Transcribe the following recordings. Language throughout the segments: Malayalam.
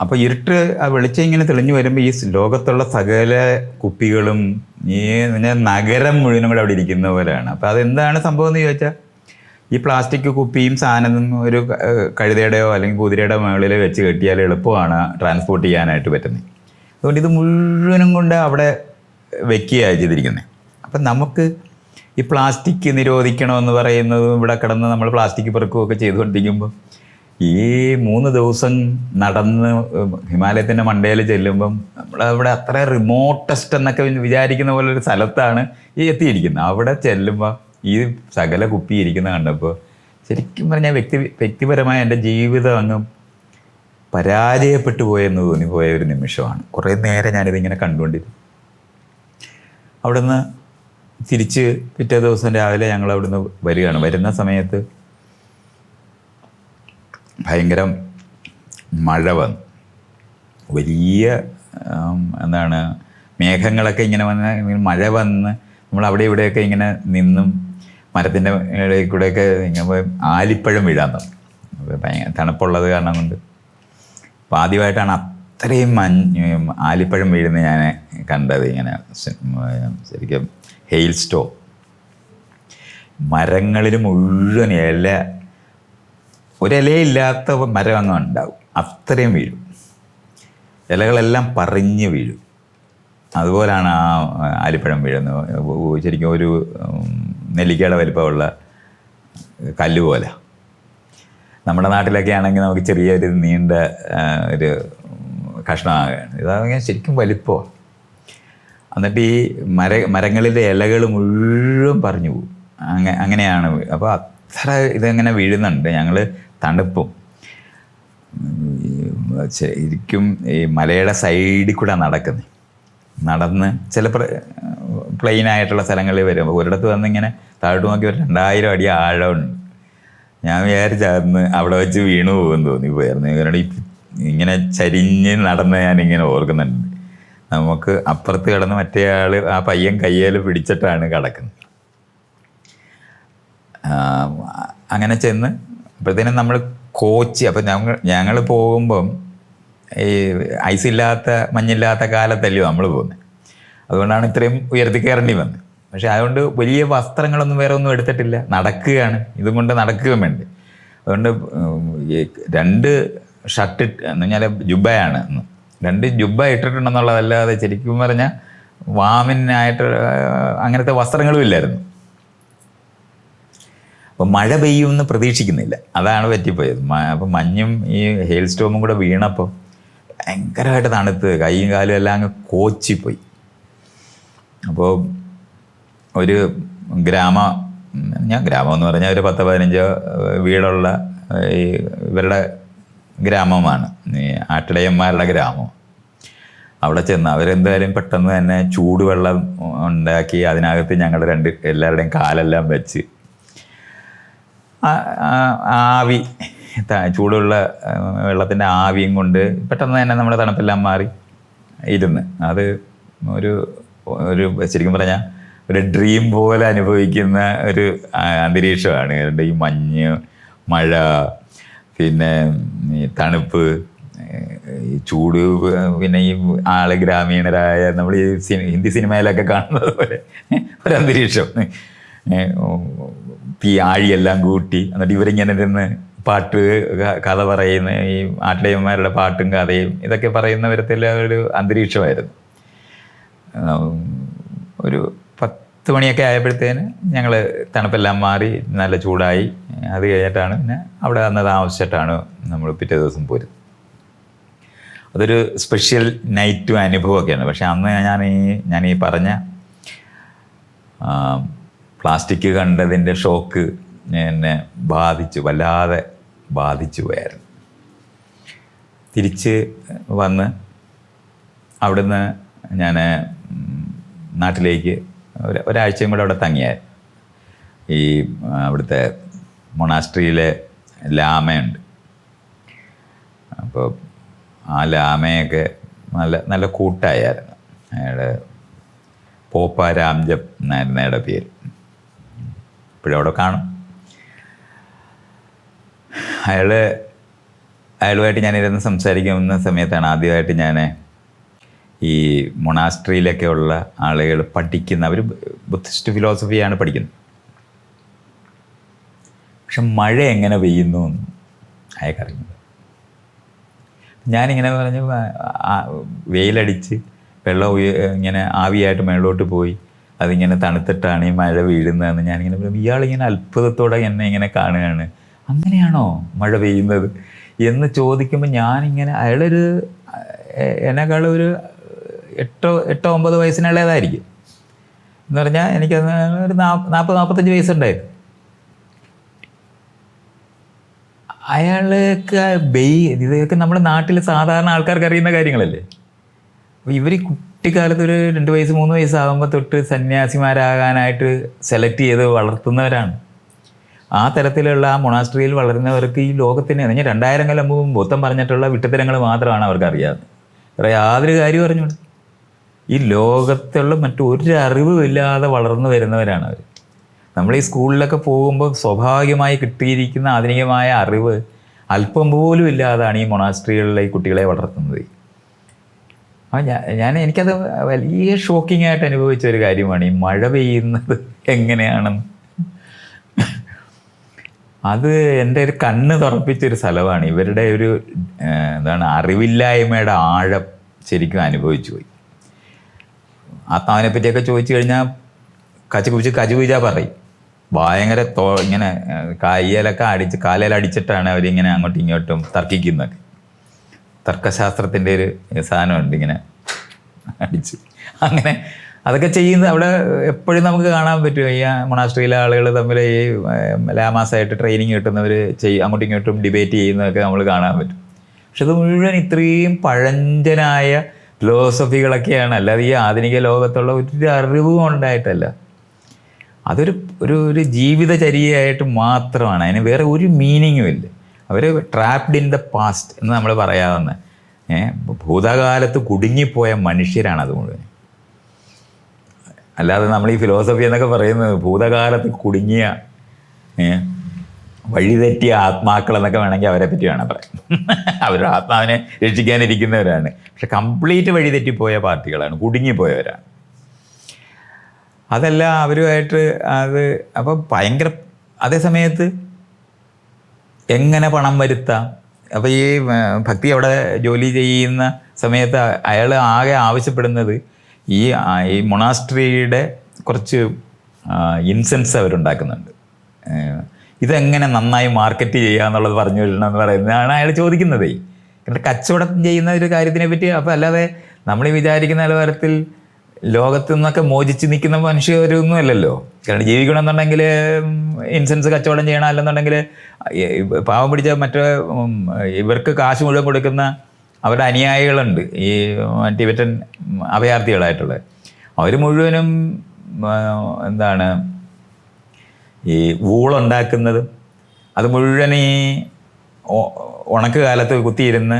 അപ്പോൾ ഇരുട്ട് ആ വെളിച്ചം ഇങ്ങനെ തെളിഞ്ഞു വരുമ്പോൾ ഈ ലോകത്തുള്ള സകല കുപ്പികളും ഈ പിന്നെ നഗരം മുഴുവനും കൂടെ അവിടെ ഇരിക്കുന്ന പോലെയാണ്. അപ്പോൾ അതെന്താണ് സംഭവം എന്ന് ചോദിച്ചാൽ ഈ പ്ലാസ്റ്റിക് കുപ്പിയും സാധനം ഒരു കഴുതയുടെയോ അല്ലെങ്കിൽ കുതിരയുടെ മുകളിൽ വെച്ച് കെട്ടിയാൽ എളുപ്പമാണ് ട്രാൻസ്പോർട്ട് ചെയ്യാനായിട്ട് പറ്റുന്നത്. അതുകൊണ്ട് ഇത് മുഴുവനും കൊണ്ട് അവിടെ വെക്കുകയാണ് ചെയ്തിരിക്കുന്നത് അപ്പം നമുക്ക് ഈ പ്ലാസ്റ്റിക് നിരോധിക്കണമെന്ന് പറയുന്നതും ഇവിടെ കിടന്ന് നമ്മൾ പ്ലാസ്റ്റിക് പെറുക്കുകയൊക്കെ ചെയ്തുകൊണ്ടിരിക്കുമ്പോൾ ഈ മൂന്ന് ദിവസം നടന്ന് ഹിമാലയത്തിന്റെ മണ്ടയിൽ ചെല്ലുമ്പം നമ്മളവിടെ അത്ര റിമോട്ടസ്റ്റ് എന്നൊക്കെ വിചാരിക്കുന്ന പോലെ ഒരു സ്ഥലത്താണ് ഈ എത്തിയിരിക്കുന്നത്. അവിടെ ചെല്ലുമ്പോൾ ഈ സകല കുപ്പി ഇരിക്കുന്ന കണ്ടപ്പോൾ ശരിക്കും പറഞ്ഞാൽ വ്യക്തി വ്യക്തിപരമായ എന്റെ ജീവിതം അങ്ങ് പരാജയപ്പെട്ടു പോയെന്ന് തോന്നിപ്പോയ ഒരു നിമിഷമാണ്. കുറേ നേരം ഞാനിതിങ്ങനെ കണ്ടുകൊണ്ടിരുന്നു. അവിടുന്ന് തിരിച്ച് പിറ്റേ ദിവസം രാവിലെ ഞങ്ങൾ അവിടുന്ന് വരികയാണ്. വരുന്ന സമയത്ത് ഭയങ്കര മഴ വന്നു. വലിയ എന്താണ് മേഘങ്ങളൊക്കെ ഇങ്ങനെ വന്ന് മഴ വന്ന് നമ്മൾ അവിടെ ഇവിടെയൊക്കെ ഇങ്ങനെ നിന്നും മരത്തിന്റെ ഇടയിൽ കൂടെയൊക്കെ ഇങ്ങനെ ആലിപ്പഴം വീഴാൻ തന്നെ ഭയങ്കര തണുപ്പുള്ളത് കാരണം കൊണ്ട്. അപ്പോൾ ആദ്യമായിട്ടാണ് അത്രയും മഞ്ഞ് ആലിപ്പഴം വീഴുന്നത് ഞാൻ കണ്ടത് ഇങ്ങനെ ശരിക്കും ഹെയിൽ സ്റ്റോ മരങ്ങളിൽ മുഴുവൻ ഇല ഒരിലയില്ലാത്ത മരം അങ്ങ് ഉണ്ടാവും അത്രയും വീഴും. ഇലകളെല്ലാം പറിഞ്ഞ് വീഴും. അതുപോലാണ് ആ ആലിപ്പഴം വീഴുന്നത്. ശരിക്കും ഒരു നെല്ലിക്കയുടെ വലിപ്പമുള്ള കല്ല് പോലെ. നമ്മുടെ നാട്ടിലൊക്കെ ആണെങ്കിൽ നമുക്ക് ചെറിയൊരു നീണ്ട ഒരു കഷ്ണമാകുകയാണ് ഇതാണെങ്കിൽ ശരിക്കും വലിപ്പമാണ്. എന്നിട്ട് ഈ മര മരങ്ങളിലെ ഇലകൾ മുഴുവൻ പറഞ്ഞു പോകും. അങ്ങ അങ്ങനെയാണ്. അപ്പോൾ അത്ര ഇതെങ്ങനെ വീഴുന്നുണ്ട്? ഞങ്ങൾ തണുപ്പും. ശരിക്കും ഈ മലയുടെ സൈഡിൽ കൂടെ നടക്കുന്നത് നടന്ന് ചില പ്ലെയിൻ ആയിട്ടുള്ള സ്ഥലങ്ങളിൽ വരും ഒരിടത്ത് വന്ന് ഇങ്ങനെ താഴോട്ട് നോക്കി ഒരു രണ്ടായിരം അടി ആഴമുണ്ട്. ഞാൻ വിചാരിച്ചായിരുന്നു അവിടെ വെച്ച് വീണു പോകുമെന്ന് തോന്നിപ്പോയായിരുന്നു കാരണം ഈ ഇങ്ങനെ ചരിഞ്ഞ് നടന്ന് ഇങ്ങനെ ഓർക്കുന്നുണ്ട്. നമുക്ക് അപ്പുറത്ത് കിടന്ന് മറ്റേ ആൾ ആ പയ്യൻ കയ്യേൽ പിടിച്ചിട്ടാണ് കിടക്കുന്നത്. അങ്ങനെ ചെന്ന് അപ്പോഴത്തേനും നമ്മൾ കോച്ച് അപ്പം ഞങ്ങൾ ഞങ്ങൾ പോകുമ്പം ഈ ഐസില്ലാത്ത മഞ്ഞില്ലാത്ത കാലത്തല്ലയോ നമ്മൾ പോകുന്നത് അതുകൊണ്ടാണ് ഇത്രയും ഉയർത്തി കയറേണ്ടി വന്നത് പക്ഷേ അതുകൊണ്ട് വലിയ വസ്ത്രങ്ങളൊന്നും വേറെ ഒന്നും എടുത്തിട്ടില്ല. നടക്കുകയാണ്. ഇതും കൊണ്ട് നടക്കുകയും വേണ്ട. അതുകൊണ്ട് രണ്ട് ഷർട്ട് എന്ന് പറഞ്ഞാൽ ജുബയാണ്. രണ്ട് ജുബ ഇട്ടിട്ടുണ്ടെന്നുള്ളതല്ലാതെ ശരിക്കും പറഞ്ഞാൽ വാമിനായിട്ട് അങ്ങനത്തെ വസ്ത്രങ്ങളും ഇല്ലായിരുന്നു. അപ്പം മഴ പെയ്യുമെന്ന് പ്രതീക്ഷിക്കുന്നില്ല. അതാണ് പറ്റിപ്പോയത്. അപ്പം മഞ്ഞും ഈ ഹെയിൽ സ്റ്റോമും കൂടെ വീണപ്പോൾ ഭയങ്കരമായിട്ട് തണുത്ത് കൈയും കാലും എല്ലാം അങ്ങ് കോച്ചിപ്പോയി. അപ്പോൾ ഒരു ഗ്രാമ ഞാൻ ഗ്രാമം എന്ന് പറഞ്ഞാൽ ഒരു പത്ത് പതിനഞ്ചോ വീടുള്ള ഈ ഇവരുടെ ഗ്രാമമാണ്. ഈ ആട്ടിടയന്മാരുടെ ഗ്രാമം. അവിടെ ചെന്ന് അവരെന്തായാലും പെട്ടെന്ന് തന്നെ ചൂടുവെള്ളം ഉണ്ടാക്കി അതിനകത്ത് ഞങ്ങളുടെ രണ്ട് എല്ലാവരുടെയും കാലെല്ലാം വെച്ച് ആവി ചൂടുള്ള വെള്ളത്തിന്റെ ആവിയും കൊണ്ട് പെട്ടെന്ന് തന്നെ നമ്മുടെ തണുപ്പെല്ലാം മാറി. ഇരുന്ന്. അത് ഒരു ഒരു ശരിക്കും പറഞ്ഞാൽ ഒരു ഡ്രീം പോലെ അനുഭവിക്കുന്ന ഒരു അന്തരീക്ഷമാണ്. ഈ മഞ്ഞ് മഴ പിന്നെ ഈ തണുപ്പ് ഈ ചൂട് പിന്നെ ഈ ആൾ ഗ്രാമീണരായ നമ്മൾ ഈ ഹിന്ദി സിനിമയിലൊക്കെ കാണുന്നത് പോലെ ഒരു അന്തരീക്ഷം. ആഴിയെല്ലാം കൂട്ടി. എന്നിട്ട് ഇവരിങ്ങനെ ഇരുന്ന് പാട്ട് കഥ പറയുന്ന ഈ ആട്ടിടയന്മാരുടെ പാട്ടും കഥയും ഇതൊക്കെ പറയുന്ന വിധത്തിൽ ഒരു അന്തരീക്ഷമായിരുന്നു. ഒരു പത്ത് മണിയൊക്കെ ആയപ്പോഴത്തേന് ഞങ്ങൾ തണുപ്പെല്ലാം മാറി നല്ല ചൂടായി. അത് കഴിഞ്ഞിട്ടാണ് പിന്നെ അവിടെ അന്ന് താമസിച്ചിട്ടാണ് നമ്മൾ പിറ്റേ ദിവസം പോരുന്നത്. അതൊരു സ്പെഷ്യൽ നൈറ്റും അനുഭവമൊക്കെയാണ്. പക്ഷെ അന്ന് ഞാൻ ഈ ഞാൻ ഈ പറഞ്ഞ പ്ലാസ്റ്റിക് കണ്ടതിന്റെ ഷോക്ക് എന്നെ ബാധിച്ചു വല്ലാതെ ബാധിച്ചു പോയായിരുന്നു. തിരിച്ച് വന്ന് അവിടുന്ന് ഞാൻ നാട്ടിലേക്ക് ഒരു ഒരാഴ്ചയും കൂടെ അവിടെ തങ്ങിയായിരുന്നു. ഈ അവിടുത്തെ മൊണാസ്ട്രിയിലെ ലാമയുണ്ട്. അപ്പോൾ ആ ലാമയൊക്കെ നല്ല നല്ല കൂട്ടായിരുന്നു. അയാളുടെ പോപ്പ രാംജപ് എന്നായിരുന്നു അയാളുടെ പേര്. ഇപ്പോഴും അവിടെ കാണും. അയാൾ അയാളുമായിട്ട് ഞാനിരുന്ന് സംസാരിക്കുന്ന സമയത്താണ് ആദ്യമായിട്ട് ഞാൻ ഈ മൊണാസ്ട്രിയിലൊക്കെ ഉള്ള ആളുകൾ പഠിക്കുന്ന അവർ ബുദ്ധിസ്റ്റ് ഫിലോസഫിയാണ് പഠിക്കുന്നത്. പക്ഷെ മഴ എങ്ങനെ പെയ്യുന്നു എന്ന് അയാൾക്കറിയുന്നത് ഞാനിങ്ങനെ പറഞ്ഞു വെയിലടിച്ച് വെള്ളം ഇങ്ങനെ ആവിയായിട്ട് മേളോട്ട് പോയി. അതിങ്ങനെ തണുത്തിട്ടാണ് ഈ മഴ വീഴുന്നതെന്ന് ഞാനിങ്ങനെ പറയും ഇയാളിങ്ങനെ അത്ഭുതത്തോടെ എന്നെ ഇങ്ങനെ കാണുകയാണ്. അങ്ങനെയാണോ മഴ പെയ്യുന്നത്? എന്ന് ചോദിക്കുമ്പോൾ ഞാനിങ്ങനെ അയാളൊരു എന്നെക്കാളും ഒരു എട്ടോ എട്ടോ ഒമ്പത് വയസ്സിനുള്ളതായിരിക്കും. എന്ന് പറഞ്ഞാൽ എനിക്ക് ഒരു നാൽപ്പത് നാൽപ്പത്തഞ്ച് വയസ്സുണ്ടായിരുന്നു. അയാൾക്ക് ബെയ് ഇതൊക്കെ നമ്മുടെ നാട്ടിൽ സാധാരണ ആൾക്കാർക്ക് അറിയുന്ന കാര്യങ്ങളല്ലേ? അപ്പോൾ ഇവർ കുട്ടിക്കാലത്ത് ഒരു രണ്ട് വയസ്സ് മൂന്ന് വയസ്സാകുമ്പോൾ തൊട്ട് സന്യാസിമാരാകാനായിട്ട് സെലക്ട് ചെയ്ത് വളർത്തുന്നവരാണ്. ആ തരത്തിലുള്ള ആ മൊണാസ്ട്രിയിൽ വളരുന്നവർക്ക് ഈ ലോകത്തിന് ഞാൻ രണ്ടായിരം കൊല്ലം മുമ്പ് ബോധം പറഞ്ഞിട്ടുള്ള വിട്ടത്തരങ്ങൾ മാത്രമാണ് അവർക്ക് അറിയാവുന്നത് വേറെ യാതൊരു കാര്യം അറിഞ്ഞൂടെ ഈ ലോകത്തുള്ള മറ്റൊരു അറിവും ഇല്ലാതെ വളർന്നു വരുന്നവരാണ് അവർ നമ്മൾ ഈ സ്കൂളിലൊക്കെ പോകുമ്പോൾ സ്വാഭാവികമായി കിട്ടിയിരിക്കുന്ന ആധുനികമായ അറിവ് അല്പം പോലും ഇല്ലാതാണ് ഈ മൊണാസ്ട്രികളിലെ ഈ കുട്ടികളെ വളർത്തുന്നത്. ആ ഞാൻ ഞാൻ എനിക്കത് വലിയ ഷോക്കിംഗ് ആയിട്ട് അനുഭവിച്ച ഒരു കാര്യമാണ്. ഈ മഴ പെയ്യുന്നത് എങ്ങനെയാണെന്ന്. അത് എന്റെ ഒരു കണ്ണ് തുറപ്പിച്ചൊരു സ്ഥലമാണ്. ഇവരുടെ ഒരു എന്താണ് അറിവില്ലായ്മയുടെ ആഴം ശരിക്കും അനുഭവിച്ചു പോയി. ആത്മാവിനെ പറ്റിയൊക്കെ ചോദിച്ചു കഴിഞ്ഞാൽ കച്ചു കുച്ച് കുച്ച പറയും. ഭയങ്കര തോ ഇങ്ങനെ കയ്യിലൊക്കെ അടിച്ച് കാലയിൽ അടിച്ചിട്ടാണ് അവരിങ്ങനെ അങ്ങോട്ടും ഇങ്ങോട്ടും തർക്കിക്കുന്നതൊക്കെ തർക്കശാസ്ത്രത്തിന്റെ ഒരു സാധനമുണ്ട് ഇങ്ങനെ. അടിച്ച്. അങ്ങനെ അതൊക്കെ ചെയ്യുന്ന അവിടെ എപ്പോഴും നമുക്ക് കാണാൻ പറ്റും. ഈ മൊണാസ്ട്രിയിലെ ആളുകൾ തമ്മിൽ ഈ ലാമാസായിട്ട് ട്രെയിനിങ് കിട്ടുന്നവർ ചെയ്യും അങ്ങോട്ടും ഇങ്ങോട്ടും ഡിബേറ്റ് ചെയ്യുന്നതൊക്കെ നമ്മൾ കാണാൻ പറ്റും. പക്ഷെ അത് മുഴുവൻ ഇത്രയും പഴഞ്ചനായ ഫിലോസഫികളൊക്കെയാണ് അല്ലാതെ ഈ ആധുനിക ലോകത്തുള്ള ഒരു അറിവും ഉണ്ടായിട്ടല്ല. അതൊരു ഒരു ഒരു ജീവിതചര്യയായിട്ട് മാത്രമാണ്. അതിന് വേറെ ഒരു മീനിങ്ങും ഇല്ല. അവർ ട്രാപ്ഡ് ഇൻ ദ പാസ്റ്റ് എന്ന് നമ്മൾ പറയാവുന്ന. ഭൂതകാലത്ത് കുടുങ്ങിപ്പോയ മനുഷ്യരാണ് അത് മുഴുവൻ. അല്ലാതെ നമ്മൾ ഈ ഫിലോസഫി എന്നൊക്കെ പറയുന്നത് ഭൂതകാലത്ത് കുടുങ്ങിയ വഴിതെറ്റിയ ആത്മാക്കൾ എന്നൊക്കെ വേണമെങ്കിൽ അവരെ പറ്റി വേണം പറയാം അവരുടെ ആത്മാവിനെ രക്ഷിക്കാനിരിക്കുന്നവരാണ്. പക്ഷെ കംപ്ലീറ്റ് വഴിതെറ്റിപ്പോയ പാർട്ടികളാണ് കുടുങ്ങിപ്പോയവരാണ്. അതെല്ലാം അവരുമായിട്ട് അത് അപ്പോൾ ഭയങ്കര അതേ സമയത്ത് എങ്ങനെ പണം വരുത്താം? അപ്പോൾ ഈ ഭക്തി അവിടെ ജോലി ചെയ്യുന്ന സമയത്ത് അയാൾ ആകെ ആവശ്യപ്പെടുന്നത് ഈ ഈ മൊണാസ്ട്രിയുടെ കുറച്ച് ഇൻസെൻസ് അവരുണ്ടാക്കുന്നുണ്ട്. ഇതെങ്ങനെ നന്നായി മാർക്കറ്റ് ചെയ്യുക എന്നുള്ളത് പറഞ്ഞു വിടണമെന്ന് പറയുന്നതാണ് അയാൾ ചോദിക്കുന്നത്. കാരണം കച്ചവടം ചെയ്യുന്ന ഒരു കാര്യത്തിനെ പറ്റി അപ്പോൾ അല്ലാതെ നമ്മൾ വിചാരിക്കുന്ന നിലവാരത്തിൽ ലോകത്തു നിന്നൊക്കെ മോചിച്ച് നിൽക്കുന്ന മനുഷ്യരൊന്നും അല്ലല്ലോ കാരണം ജീവിക്കണമെന്നുണ്ടെങ്കിൽ ഇൻസെൻസ് കച്ചവടം ചെയ്യണം അല്ലെന്നുണ്ടെങ്കിൽ പാവം പിടിച്ച മറ്റേ ഇവർക്ക് കാശ് മുഴുവൻ കൊടുക്കുന്ന അവരുടെ അനുയായികളുണ്ട്. ഈ ടിബറ്റൻ അഭയാർത്ഥികളായിട്ടുള്ളത് അവർ മുഴുവനും എന്താണ് ഈ വൂളുണ്ടാക്കുന്നതും അത് മുഴുവൻ ഈ ഉണക്ക് കാലത്ത് കുത്തിയിരുന്ന്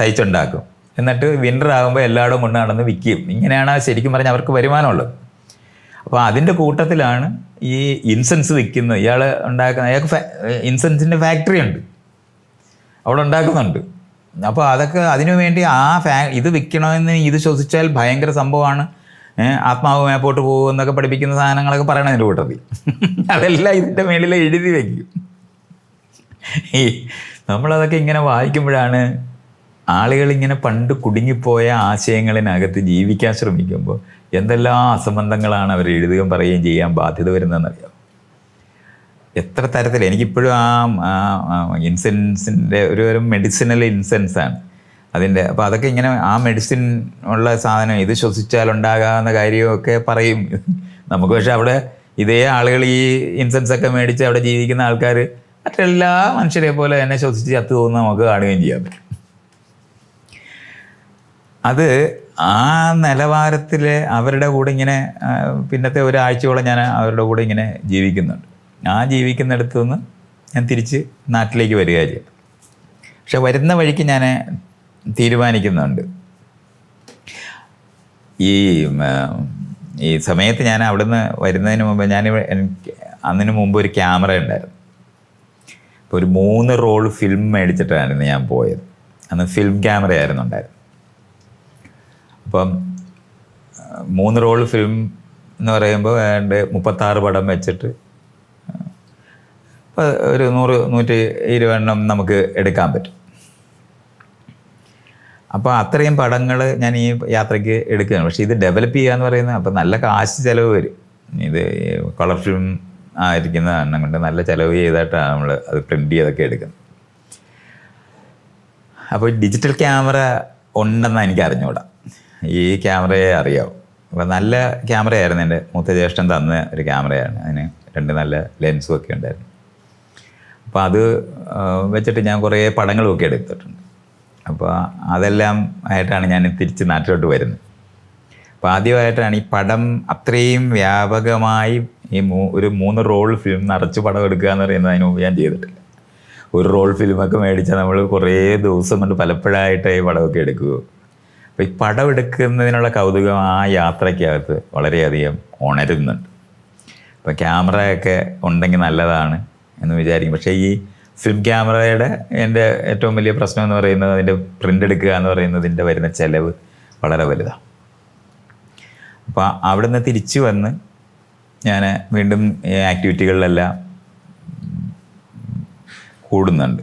തയ്ച്ചുണ്ടാക്കും. എന്നിട്ട് വിന്റർ ആകുമ്പോൾ എല്ലായിടും കൊണ്ട് നടന്ന് വിൽക്കും ഇങ്ങനെയാണ് ശരിക്കും പറഞ്ഞാൽ അവർക്ക് വരുമാനമുള്ളത്. അപ്പോൾ അതിന്റെ കൂട്ടത്തിലാണ് ഈ ഇൻസെൻസ് വിൽക്കുന്നത്. ഇയാൾ ഉണ്ടാക്കുന്ന അയാൾക്ക് ഇൻസെൻസിന്റെ ഫാക്ടറി ഉണ്ട്. അവിടെ ഉണ്ടാക്കുന്നുണ്ട്. അപ്പോൾ അതൊക്കെ അതിനു വേണ്ടി ആ ഫാ ഇത് വിൽക്കണമെന്ന് ഇത് ശ്വസിച്ചാൽ ഭയങ്കര സംഭവമാണ്. ആത്മാവ് മേപ്പോട്ട് പോകും എന്നൊക്കെ പഠിപ്പിക്കുന്ന സാധനങ്ങളൊക്കെ പറയണം എന്റെ കൂട്ടത്തിൽ. അതെല്ലാം ഇതിന്റെ മേളിൽ എഴുതി വയ്ക്കും നമ്മളതൊക്കെ ഇങ്ങനെ വായിക്കുമ്പോഴാണ് ആളുകൾ ഇങ്ങനെ പണ്ട് കുടുങ്ങിപ്പോയ ആശയങ്ങളിനകത്ത് ജീവിക്കാൻ ശ്രമിക്കുമ്പോൾ എന്തെല്ലാം അസംബന്ധങ്ങളാണ് അവർ എഴുതുകയും പറയുകയും ചെയ്യാൻ ബാധ്യത വരുന്നതെന്നറിയാം? എത്ര തരത്തിൽ എനിക്കിപ്പോഴും ആ ഇൻസെൻസിന്റെ ഒരു ഒരു മെഡിസിനൽ ഇൻസെൻസ് ആണ് അതിന്റെ അപ്പോൾ അതൊക്കെ ഇങ്ങനെ ആ മെഡിസിൻ ഉള്ള സാധനം ഇത് ശ്വസിച്ചാൽ ഉണ്ടാകാവുന്ന കാര്യമൊക്കെ പറയും. നമുക്ക് പക്ഷേ അവിടെ ഇതേ ആളുകൾ ഈ ഇൻസെൻസ് ഒക്കെ മേടിച്ച് അവിടെ ജീവിക്കുന്ന ആൾക്കാർ മറ്റെല്ലാ മനുഷ്യരെ പോലെ തന്നെ ശ്വസിച്ച് ചത്തു പോകുന്ന നമുക്ക് കാണുകയും ചെയ്യാൻ പറ്റും. അത് ആ നിലവാരത്തിൽ അവരുടെ കൂടെ ഇങ്ങനെ പിന്നത്തെ ഒരാഴ്ചയോളം ഞാൻ അവരുടെ കൂടെ ഇങ്ങനെ ജീവിക്കുന്നുണ്ട്. ആ ജീവിക്കുന്നിടത്തു നിന്ന് ഞാൻ തിരിച്ച് നാട്ടിലേക്ക് വരിക ചെയ്യും പക്ഷെ വരുന്ന വഴിക്ക് ഞാൻ തീരുമാനിക്കുന്നുണ്ട്. ഈ ഈ സമയത്ത് ഞാൻ അവിടുന്ന് വരുന്നതിന് മുമ്പ് ഞാൻ എനിക്ക് അന്നിന് മുമ്പ് ഒരു ക്യാമറ ഉണ്ടായിരുന്നു. അപ്പോൾ ഒരു മൂന്ന് റോൾ ഫിലിം മേടിച്ചിട്ടായിരുന്നു ഞാൻ പോയത്. അന്ന് ഫിലിം ക്യാമറ ആയിരുന്നു ഉണ്ടായിരുന്നത്. അപ്പം മൂന്ന് റോൾ ഫിലിം എന്ന് പറയുമ്പോൾ എന്റെ മുപ്പത്താറ് പടം വെച്ചിട്ട് ഒരു നൂറ് നൂറ്റി ഇരുപതെണ്ണം നമുക്ക് എടുക്കാൻ പറ്റും. അപ്പോൾ അത്രയും പടങ്ങൾ ഞാൻ ഈ യാത്രയ്ക്ക് എടുക്കുകയാണ്. പക്ഷേ ഇത് ഡെവലപ്പ് ചെയ്യുക എന്ന് പറയുന്നത് അപ്പോൾ നല്ല കാശ് ചിലവ് വരും. ഇത് കളർ ഫിലിം ആയിരിക്കുന്ന എണ്ണം കൊണ്ട് നല്ല ചിലവ് ചെയ്തിട്ടാണ് നമ്മൾ അത് പ്രിന്റ് ചെയ്തൊക്കെ എടുക്കുന്നത്. അപ്പോൾ ഡിജിറ്റൽ ക്യാമറ ഉണ്ടെന്ന് എനിക്ക് അറിഞ്ഞുകൂടാ ഈ ക്യാമറയെ അറിയാവും. അപ്പം നല്ല ക്യാമറയായിരുന്നു എന്റെ മൂത്ത ജ്യേഷ്ഠൻ തന്ന ഒരു ക്യാമറയാണ്. അതിന് രണ്ട് നല്ല ലെൻസും ഒക്കെ ഉണ്ടായിരുന്നു. അപ്പോൾ അത് വെച്ചിട്ട് ഞാൻ കുറേ പടങ്ങളുമൊക്കെ എടുത്തിട്ടുണ്ട്. അപ്പോൾ അതെല്ലാം ആയിട്ടാണ് ഞാൻ തിരിച്ച് നാട്ടിലോട്ട് വരുന്നത്. അപ്പോൾ ആദ്യമായിട്ടാണ് ഈ പടം അത്രയും വ്യാപകമായി ഈ മൂ ഒരു മൂന്ന് റോൾ ഫിലിം നിറച്ച് പടം എടുക്കുക എന്ന് പറയുന്നത് അതിന് മുമ്പ് ഞാൻ ചെയ്തിട്ടില്ല. ഒരു റോൾ ഫിലിമൊക്കെ മേടിച്ചാൽ നമ്മൾ കുറേ ദിവസം കൊണ്ട് പലപ്പോഴായിട്ട് ഈ പടമൊക്കെ എടുക്കുക അപ്പോൾ ഈ പടം എടുക്കുന്നതിനുള്ള കൗതുകം ആ യാത്രയ്ക്കകത്ത് വളരെയധികം ഉണരുന്നുണ്ട്. അപ്പോൾ ക്യാമറയൊക്കെ ഉണ്ടെങ്കിൽ നല്ലതാണ് എന്ന് വിചാരിക്കും. പക്ഷേ ഈ ഫിലിം ക്യാമറയുടെ എന്റെ ഏറ്റവും വലിയ പ്രശ്നം എന്ന് പറയുന്നത് അതിന്റെ പ്രിന്റ് എടുക്കുക എന്ന് പറയുന്നതിന്റെ വരുന്ന ചിലവ് വളരെ വലുതാണ്. അപ്പോൾ അവിടെ നിന്ന് തിരിച്ചു വന്ന് ഞാൻ വീണ്ടും ആക്ടിവിറ്റികളിലെല്ലാം കൂടുന്നുണ്ട്.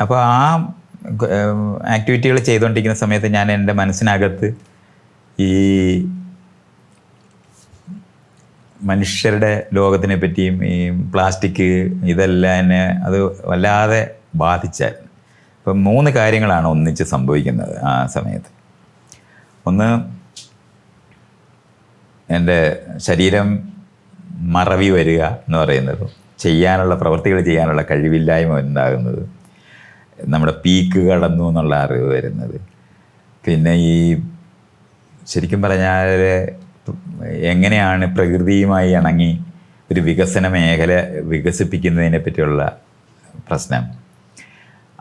അപ്പോൾ ആ ആക്ടിവിറ്റികൾ ചെയ്തുകൊണ്ടിരിക്കുന്ന സമയത്ത് ഞാൻ എന്റെ മനസ്സിനകത്ത് ഈ മനുഷ്യരുടെ ലോകത്തിനെ പറ്റിയും ഈ പ്ലാസ്റ്റിക് ഇതെല്ലാം എന്നെ അത് വല്ലാതെ ബാധിച്ചായിരുന്നു ഇപ്പം മൂന്ന് കാര്യങ്ങളാണ് ഒന്നിച്ച് സംഭവിക്കുന്നത് ആ സമയത്ത്. ഒന്ന് എന്റെ ശരീരം മറവി വരിക എന്ന് പറയുന്നത്. ചെയ്യാനുള്ള പ്രവൃത്തികൾ ചെയ്യാനുള്ള കഴിവില്ലായ്മ ഉണ്ടാകുന്നത്. നമ്മുടെ പീക്ക് കടന്നു എന്നുള്ള അറിവ് വരുന്നത്. പിന്നെ ഈ ശരിക്കും പറഞ്ഞാൽ എങ്ങനെയാണ് പ്രകൃതിയുമായി ഇണങ്ങി ഒരു വികസന മേഖല വികസിപ്പിക്കുന്നതിനെ പറ്റിയുള്ള പ്രശ്നം.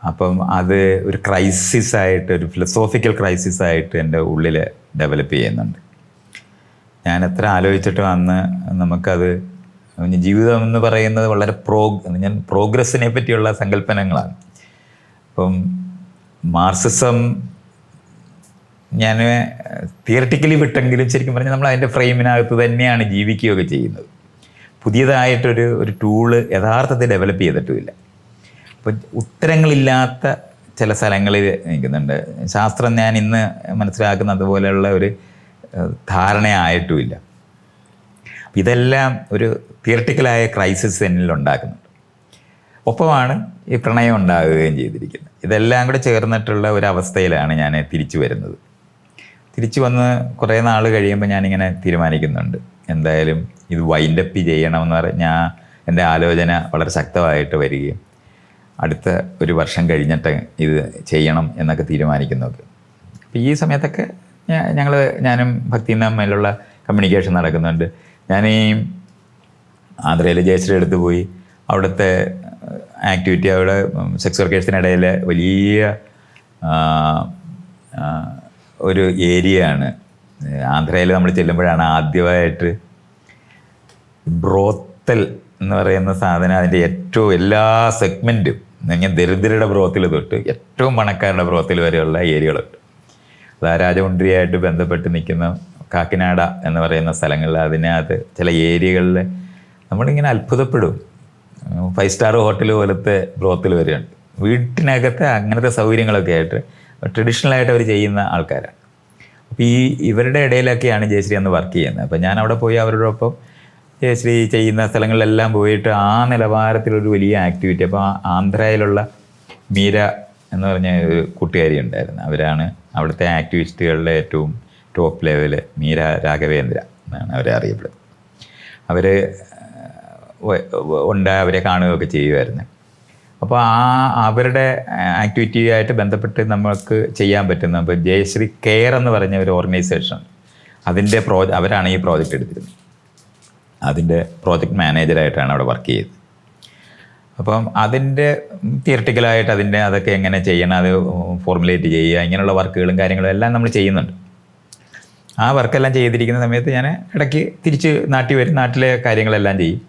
അപ്പം അത് ഒരു ക്രൈസിസ് ആയിട്ട് ഒരു ഫിലോസോഫിക്കൽ ക്രൈസിസ് ആയിട്ട് എന്റെ ഉള്ളിൽ ഡെവലപ്പ് ചെയ്യുന്നുണ്ട്. ഞാൻ എത്ര ആലോചിച്ചിട്ട് വന്ന് നമുക്കത് ജീവിതം എന്ന് പറയുന്നത് വളരെ പ്രോ ഞാൻ പ്രോഗ്രസ്സിനെ പറ്റിയുള്ള സങ്കല്പനങ്ങളാണ്. അപ്പം മാർസിസം ഞാൻ തിയറട്ടിക്കലി വിട്ടെങ്കിലും ശരിക്കും പറഞ്ഞാൽ നമ്മൾ അതിന്റെ ഫ്രെയിമിനകത്ത് തന്നെയാണ് ജീവിക്കുകയൊക്കെ ചെയ്യുന്നത്. പുതിയതായിട്ടൊരു ഒരു ടൂൾ യഥാർത്ഥത്തിൽ ഡെവലപ്പ് ചെയ്തിട്ടുമില്ല. അപ്പം ഉത്തരങ്ങളില്ലാത്ത ചില സ്ഥലങ്ങളിൽ നിൽക്കുന്നുണ്ട്. ശാസ്ത്രം ഞാൻ ഇന്ന് മനസ്സിലാക്കുന്നത് പോലെയുള്ള ഒരു ധാരണയായിട്ടുമില്ല. ഇതെല്ലാം ഒരു തിയറട്ടിക്കലായ ക്രൈസിസ് എന്നിൽ ഉണ്ടാക്കുന്നുണ്ട് ഒപ്പമാണ് ഈ പ്രണയം ഉണ്ടാകുകയും ചെയ്തിരിക്കുന്നത്. ഇതെല്ലാം കൂടെ ചേർന്നിട്ടുള്ള ഒരു അവസ്ഥയിലാണ് ഞാൻ തിരിച്ചു വരുന്നത്. തിരിച്ചു വന്ന് കുറേ നാൾ കഴിയുമ്പോൾ ഞാനിങ്ങനെ തീരുമാനിക്കുന്നുണ്ട്. എന്തായാലും ഇത് വൈൻഡപ്പ് ചെയ്യണമെന്ന് ഞാൻ എന്റെ ആലോചന വളരെ ശക്തമായിട്ട് വരികയും അടുത്ത ഒരു വർഷം കഴിഞ്ഞിട്ട് ഇത് ചെയ്യണം എന്നൊക്കെ തീരുമാനിക്കുന്നൊക്കെ. അപ്പോൾ ഈ സമയത്തൊക്കെ ഞങ്ങൾ ഞാനും ഭക്തിയും തമ്മിലുള്ള കമ്മ്യൂണിക്കേഷൻ നടക്കുന്നുണ്ട്. ഞാൻ ഈ ആന്ധ്രയിലെ ജയശ്രീ അടുത്ത് പോയി അവിടുത്തെ ആക്ടിവിറ്റി അവിടെ സെക്സ് വർക്കേഴ്സിനിടയിൽ വലിയ ഒരു ഏരിയയാണ് ആന്ധ്രയിൽ നമ്മൾ ചെല്ലുമ്പോഴാണ് ആദ്യമായിട്ട് ബ്രോത്തൽ എന്ന് പറയുന്ന സാധനം അതിന്റെ ഏറ്റവും എല്ലാ സെഗ്മെന്റും ഞാൻ ദരിദ്രരുടെ ബ്രോത്തിൽ തൊട്ട് ഏറ്റവും പണക്കാരുടെ ബ്രോത്തിൽ വരെയുള്ള ഏരിയകളുണ്ട് അത് ആ രാജമുണ്ട്രിയായിട്ട് ബന്ധപ്പെട്ട് നിൽക്കുന്ന കാക്കിനാട എന്ന് പറയുന്ന സ്ഥലങ്ങളിൽ അതിനകത്ത് ചില ഏരിയകളിൽ നമ്മളിങ്ങനെ അത്ഭുതപ്പെടും. ഫൈവ് സ്റ്റാർ ഹോട്ടൽ പോലത്തെ ബ്രോത്തിൽ വരികയാണ്. വീട്ടിനകത്ത് അങ്ങനത്തെ സൗകര്യങ്ങളൊക്കെ ആയിട്ട് ട്രഡീഷണൽ ആയിട്ട് അവർ ചെയ്യുന്ന ആൾക്കാരാണ്. അപ്പോൾ ഈ ഇവരുടെ ഇടയിലൊക്കെയാണ് ജയശ്രീ അന്ന് വർക്ക് ചെയ്യുന്നത്. അപ്പോൾ ഞാൻ അവിടെ പോയി അവരോടൊപ്പം ജയശ്രീ ചെയ്യുന്ന സ്ഥലങ്ങളിലെല്ലാം പോയിട്ട് ആ നിലവാരത്തിലൊരു വലിയ ആക്ടിവിറ്റി. അപ്പോൾ ആന്ധ്രയിലുള്ള മീര എന്ന് പറഞ്ഞ ഒരു കൂട്ടുകാരി ഉണ്ടായിരുന്നു. അവരാണ് അവിടുത്തെ ആക്ടിവിസ്റ്റുകളുടെ ഏറ്റവും ടോപ്പ് ലെവൽ മീര രാഘവേന്ദ്ര എന്നാണ് അവരെ അറിയപ്പെടുന്നത്. അവർ ഉണ്ട് അവരെ കാണുകയൊക്കെ ചെയ്യുമായിരുന്നു അപ്പോൾ ആ അവരുടെ ആക്ടിവിറ്റിയായിട്ട് ബന്ധപ്പെട്ട് നമുക്ക് ചെയ്യാൻ പറ്റുന്ന ഇപ്പോൾ ജയശ്രീ കെയർ എന്ന് പറഞ്ഞ ഒരു ഓർഗനൈസേഷൻ അതിന്റെ പ്രോ അവരാണ് ഈ പ്രോജക്റ്റ് എടുത്തിരുന്നത്. അതിന്റെ പ്രോജക്റ്റ് മാനേജറായിട്ടാണ് അവിടെ വർക്ക് ചെയ്തത്. അപ്പം അതിന്റെ തിയറട്ടിക്കലായിട്ട് അതിന്റെ അതൊക്കെ എങ്ങനെ ചെയ്യണം അത് ഫോർമുലേറ്റ് ചെയ്യുക ഇങ്ങനെയുള്ള വർക്കുകളും കാര്യങ്ങളും എല്ലാം നമ്മൾ ചെയ്യുന്നുണ്ട്. ആ വർക്കെല്ലാം ചെയ്തിരിക്കുന്ന സമയത്ത് ഞാൻ ഇടയ്ക്ക് തിരിച്ച് നാട്ടിൽ വരും നാട്ടിലെ കാര്യങ്ങളെല്ലാം ചെയ്യും.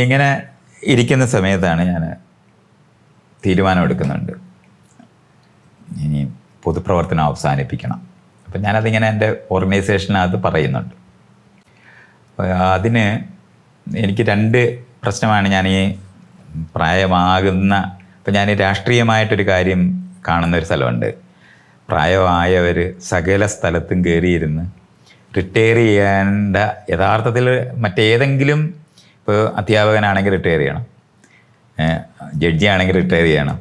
ഇങ്ങനെ ഇരിക്കുന്ന സമയത്താണ് ഞാൻ തീരുമാനമെടുക്കുന്നുണ്ട്. ഇനി പൊതുപ്രവർത്തനം അവസാനിപ്പിക്കണം. അപ്പം ഞാനതിങ്ങനെ എന്റെ ഓർഗനൈസേഷനകത്ത് പറയുന്നുണ്ട്. അതിന് എനിക്ക് രണ്ട് പ്രശ്നമാണ് ഞാൻ ഈ പ്രായമാകുന്ന ഇപ്പം ഞാൻ രാഷ്ട്രീയമായിട്ടൊരു കാര്യം കാണുന്ന ഒരു സ്ഥലമുണ്ട്. പ്രായമായവർ സകല സ്ഥലത്തും കയറിയിരുന്ന് റിട്ടയർ ചെയ്യേണ്ട യഥാർത്ഥത്തിൽ മറ്റേതെങ്കിലും ഇപ്പോൾ അധ്യാപകനാണെങ്കിൽ റിട്ടയർ ചെയ്യണം. ജഡ്ജി ആണെങ്കിൽ റിട്ടയർ ചെയ്യണം.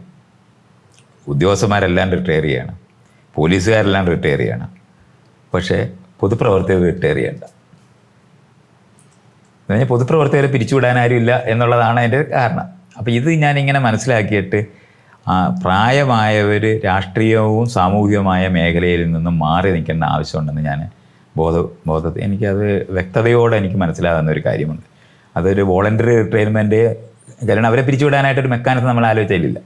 ഉദ്യോഗസ്ഥന്മാരെല്ലാം റിട്ടയർ ചെയ്യണം. പോലീസുകാരെല്ലാം റിട്ടയർ ചെയ്യണം. പക്ഷേ പൊതുപ്രവർത്തകർ റിട്ടയർ ചെയ്യണ്ട. എന്നുവെച്ചാൽ പൊതുപ്രവർത്തകരെ പിരിച്ചുവിടാൻ ആരുമില്ല എന്നുള്ളതാണ് അതിന്റെ കാരണം. അപ്പോൾ ഇത് ഞാനിങ്ങനെ മനസ്സിലാക്കിയിട്ട് പ്രായമായവർ രാഷ്ട്രീയവും സാമൂഹികവുമായ മേഖലയിൽ നിന്നും മാറി നിൽക്കേണ്ട ആവശ്യമുണ്ടെന്ന് ഞാൻ ബോധ ബോധത്തിൽ എനിക്കത് വ്യക്തതയോടെ എനിക്ക് മനസ്സിലാകുന്ന ഒരു കാര്യമുണ്ട്. അതൊരു വോളണ്ടറി റിട്ടയർമെന്റ് കാരണം അവരെ പിരിച്ചുവിടാനായിട്ടൊരു മെക്കാനിസം നമ്മൾ ആലോചിച്ചില്ല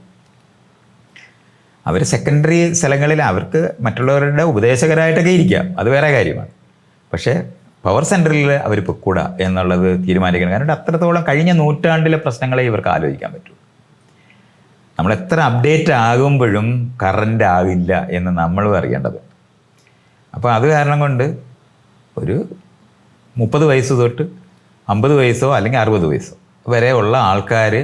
അവർ സെക്കൻഡറി സ്ഥലങ്ങളിൽ അവർക്ക് മറ്റുള്ളവരുടെ ഉപദേശകരായിട്ടൊക്കെ ഇരിക്കാം. അത് വേറെ കാര്യമാണ്. പക്ഷേ പവർ സെന്ററിൽ അവർ പൊക്കൂടാ എന്നുള്ളത് തീരുമാനിക്കണം. കാരണം അത്രത്തോളം കഴിഞ്ഞ നൂറ്റാണ്ടിലെ പ്രശ്നങ്ങളെ ഇവർക്ക് ആലോചിക്കാൻ പറ്റൂ. നമ്മൾ എത്ര അപ്ഡേറ്റ് ആകുമ്പോഴും കറണ്ട് ആകില്ല എന്ന് നമ്മളും അറിയേണ്ടത് അപ്പോൾ അത് കാരണം കൊണ്ട് ഒരു മുപ്പത് വയസ്സ് തൊട്ട് അമ്പത് വയസ്സോ അല്ലെങ്കിൽ അറുപത് വയസ്സോ വരെ ഉള്ള ആൾക്കാർ